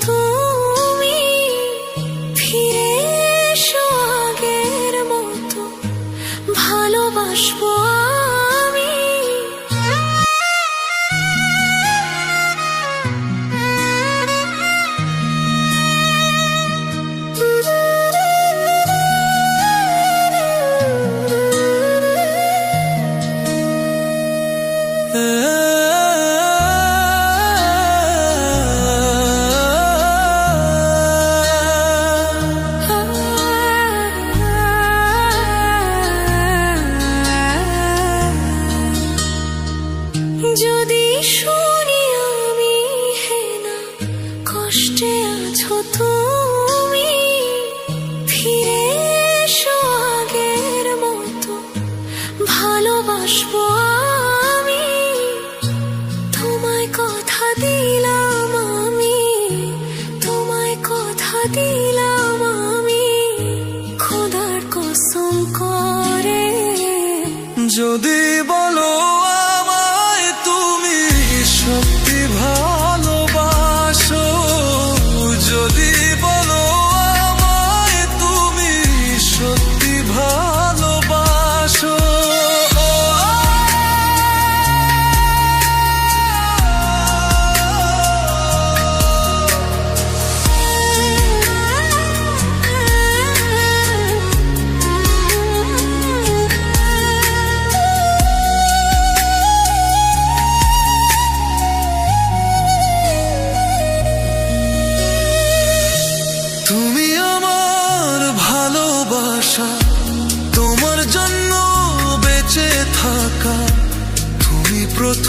তুমি ফিরে এসো আগের মতো। ভালোবাসবো আমি। যদি শুনি আমি, হে না, কষ্টে আছো আগের মতো, ভালোবাসবো আমি। তোমায় কথা দিলাম তোমায় কথা দিলাম করে, যদি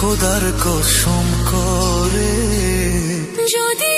খোদার কসম করে। যদি